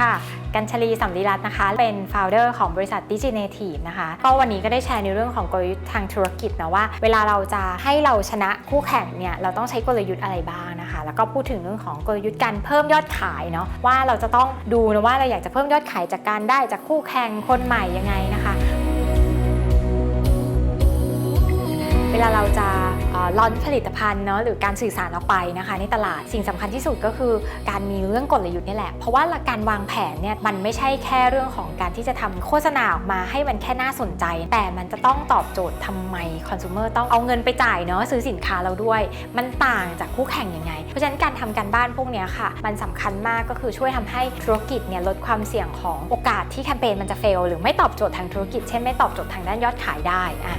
ค่ะ กัญชลีสัมฤรัตน์นะคะ เป็น founder ของบริษัท Diginative นะคะ ก็วันนี้ก็ได้แชร์ในเรื่องของกลยุทธ์ทางธุรกิจนะว่า เวลาเราจะให้เราชนะคู่แข่งเนี่ย เราต้องใช้กลยุทธ์อะไรบ้างนะคะ แล้วก็พูดถึงเรื่องของกลยุทธ์การเพิ่มยอดขายเนาะ ว่าเราจะต้องดูนะว่าเราอยากจะเพิ่มยอดขายจากการได้จากคู่แข่งคนใหม่ยังไงนะคะ เวลาเราจะ ลอนผลิตภัณฑ์เนาะหรือการสื่อสารออกไปนะคะ ในตลาดสิ่งสำคัญที่สุดก็คือ การมีเรื่องกลยุทธ์นี่แหละ เพราะว่าการวางแผนเนี่ยมันไม่ใช่แค่เรื่องของการที่จะทำโฆษณาออกมาให้มันแค่น่าสนใจ แต่มันจะต้องตอบโจทย์ทำไมคอน sumer ต้องเอาเงินไปจ่ายเนาะซื้อสินค้าเราด้วย มันต่างจากคู่แข่งยังไง เพราะฉะนั้นการทำการบ้านพวกนี้ค่ะ มันสำคัญมากก็คือช่วยทำให้ธุรกิจเนี่ยลดความเสี่ยงของโอกาสที่แคมเปญมันจะเฟลหรือไม่ตอบโจทย์ทางธุรกิจเช่นไม่ตอบโจทย์ทางด้านยอดขายได้อะ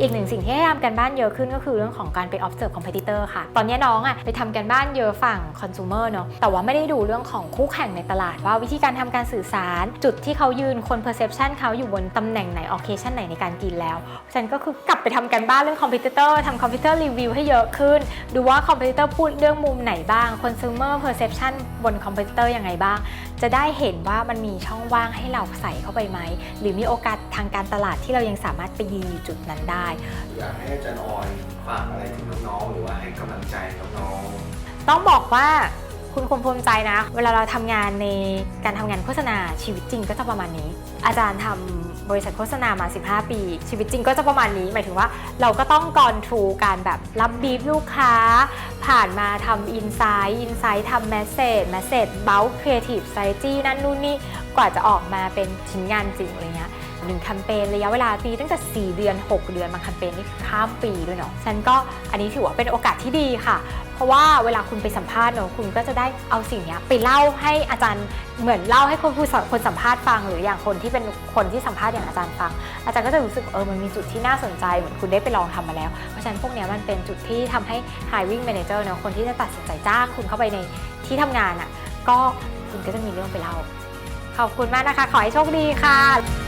อีกหนึ่งสิ่งที่ให้ทำกันบ้านเยอะขึ้นก็คือเรื่องของการไป observe competitor ค่ะ ตอนนี้น้องอะไปทำกันบ้านเยอะฝั่ง consumer เนาะแต่ว่าไม่ได้ดูเรื่องของคู่แข่งในตลาด ว่าวิธีการทำการสื่อสาร จุดที่เขายืนคน perception เขาอยู่บนตำแหน่งไหน occasion ไหนในการกินแล้วฉันก็คือกลับไปทำกันบ้านเรื่อง competitor ทำ competitor review ให้เยอะขึ้น ดูว่า competitor พูดเรื่องมุมไหนบ้าง consumer perception บน competitor ยังไงบ้าง จะได้เห็นว่ามันมีช่องว่างให้เราใส่เข้าไปไหมหรือมีโอกาสทางการตลาดที่เรายังสามารถไปยืนอยู่จุดนั้นได้อยากให้อาจารย์ออยฝากอะไรถึงน้องๆหรือว่าให้กำลังใจน้องต้องบอกว่าคุณคงภูมิใจนะ เวลาเราทำงานในการทำงานโฆษณาชีวิตจริงก็จะประมาณนี้ อาจารย์ทำบริษัทโฆษณามา 15 ปี ชีวิตจริงก็จะประมาณนี้ หมายถึงว่าเราก็ต้องกอนทรูการแบบรับบีฟลูกค้า ผ่านมาทำอินไซต์อินไซต์ทำแมสเซจแมสเซจเบลครีเอทีฟไซจี้นั่นนู่นนี่กว่าจะออกมาเป็นชิ้นงานจริงอะไรเงี้ย หนึ่งแคมเปญระยะเวลาปีตั้งแต่ 4 เดือน 6 เดือนบางแคมเปญนี่ข้ามปีด้วยเนาะฉันก็อันนี้ถือว่าเป็นโอกาสที่ดีค่ะ เพราะว่าเวลาคุณไปสัมภาษณ์เนาะคุณก็จะได้เอาสิ่งนี้ไปเล่าให้อาจารย์เหมือนเล่าให้คนผู้คนสัมภาษณ์ฟัง หรืออย่างคนที่เป็นคนที่สัมภาษณ์อย่างอาจารย์ฟัง อาจารย์ก็จะรู้สึกเออมันมีจุดที่น่าสนใจเหมือนคุณได้ไปลองทำมาแล้ว เพราะฉะนั้นพวกนี้มันเป็นจุดที่ทำให้ hiring manager เนาะคนที่จะตัดสินใจจ้างคุณเข้าไปในที่ทำงานอะก็คุณก็จะมีเรื่องไปเล่าขอบคุณมากนะคะ ขอให้โชคดีค่ะ